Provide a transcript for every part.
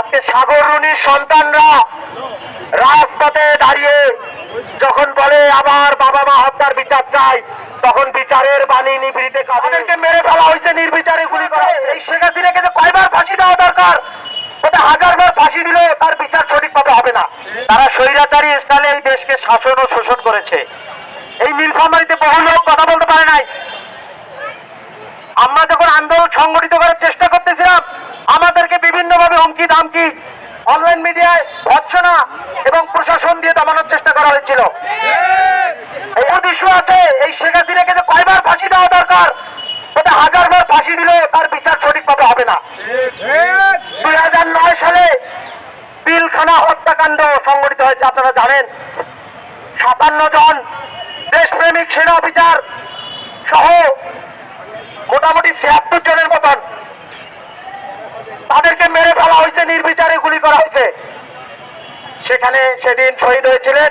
আজকে সাগর রুনির সন্তানরা রাজপথে দাঁড়িয়ে যখন বলে আবার বাবা মা হত্যার বিচার চাই তখন বিচারের বাণী নিবৃতে কাদেরকে মেরে ফেলা হয়েছে নির্বিচারে গুলি করা। এই শেখ হাসিনাকে যে কয়বার ফাঁসি দেওয়া দরকার? ওটা হাজার বার ফাঁসি দিলে তার বিচার সঠিকভাবে হবে না। তারা স্বৈরাচারী স্টাইলে এই দেশকে শাসন ও শোষণ করেছে। এই নীলফামারিতে বহু লোক কথা বলতে পারে নাই। আমরা যখন আন্দোলন সংগঠিত করার চেষ্টা হুমকি ধামকি অনলাইন মিডিয়ায় ভৎসনা এবং প্রশাসন দিয়ে দমানোর চেষ্টা করা হয়েছিল। এই শেখ হাসিনাকে যে কয়বার ফাঁসি দেওয়া দরকার ওটা ফাঁসি দিলে তার বিচার হবে না। দুই হাজার নয় সালে পিলখানা হত্যাকাণ্ড হয়েছে, আপনারা জানেন। সাতান্ন জন দেশপ্রেমিক সেনা অফিসার সহ মোটামুটি ছিয়াত্তর জনের মতন তাদেরকে মেরে ফেলা হয়েছে, নির্বিচারে গুলি করা হয়েছে। সেখানে সেদিন শহীদ হয়েছিলেন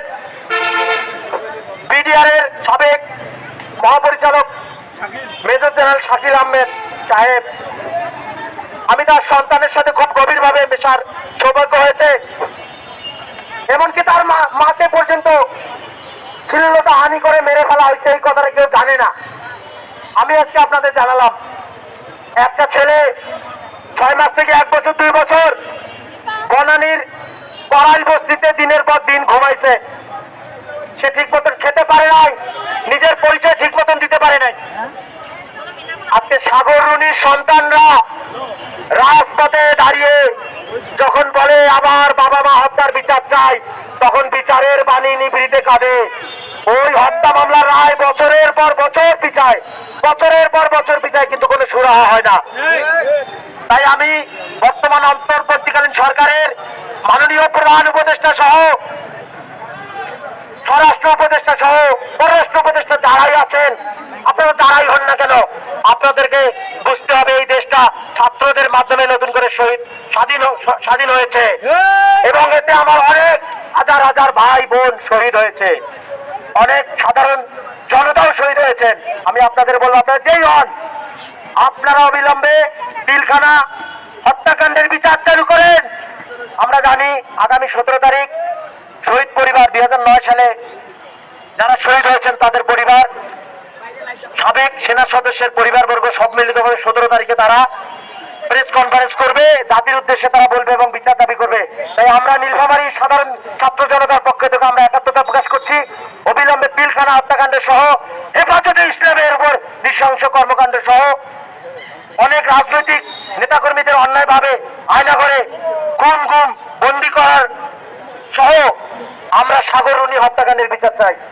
বিডিআর এর সাবেক মহাপরিচালক মেজর জেনারেল শাকিল আহমেদ সাহেব। আমি তার সন্তানের সাথে খুব গভীরভাবে মেশার সৌভাগ্য হয়েছে। এমনকি তার মাকে পর্যন্ত শ্লীলতা হানি করে মেরে ফেলা হয়েছে, এই কথাটা কেউ জানে না। আমি আজকে আপনাদের জানালাম, একটা ছেলে ছয় মাস থেকে এক বছর, দুই বছর বনানীর পড়াই বস্তিতে দিনের পর দিন ঘুমাইছে। সে ঠিক মতন খেতে পারে নাই, নিজের পরিচয় ঠিক মতন দিতে পারে নাই। আজকে সাগর রুনির সন্তানরা রাজপথে দাঁড়িয়ে যখন বলে আবার বাবা মা হত্যার বিচার চাই, তখন বিচারের বাণী নিবৃতে কাঁদে। ওই হত্যা মামলার রায় বছরের পর বছর পিছায়, বছরের পর বছর পিছায় কিন্তু কোনো সুরাহা হয় না। তাই আমি বর্তমান অন্তর্বর্তীকালীন সরকারের মাননীয় প্রধান উপদেষ্টা সহ স্বরাষ্ট্র উপদেষ্টা সহ পররাষ্ট্র উপদেষ্টা যারাই আছেন আপনারা যারাই হন না কেন আপনাদেরকে বুঝতে হবে এই দেশটা ছাত্রদের মাধ্যমে নতুন করে শহীদ স্বাধীন স্বাধীন হয়েছে। এবং এতে আমার অনেক হাজার হাজার ভাই বোন শহীদ হয়েছে। অনেক সাধারণ জনতাও শহীদ হয়েছেন। আমি আপনাদের বলব আপনারা যেই হন আপনারা অবিলম্বে পিলখানা হত্যাকাণ্ডের বিচার চালু করেন। আমরা জানি আগামী সতেরো তারিখ শহীদ পরিবার দুই সালে যারা শহীদ হয়েছেন তাদের পরিবার, সাবেক সেনা সদস্যের পরিবারবর্গ সব সতেরো তারিখে তারা প্রেস কনফারেন্স করবে, জাতির উদ্দেশ্যে তারা বলবে এবং বিচার দাবি করবে। তাই আমরা নীলফামারী সাধারণ ছাত্র জনতার পক্ষ থেকে আমরা একাত্মতা প্রকাশ করছি। অবিলম্বে পিলখানা হত্যাকাণ্ড সহ হেফাজতে ইসলামের উপর নৃশংস কর্মকাণ্ড সহ অনেক রাজনৈতিক নেতাকর্মীদের অন্যায়ভাবে আয়না করে গুম গুম বন্দি করার সহ আমরা সাগরণী হত্যাকাণ্ডের বিচার চাই।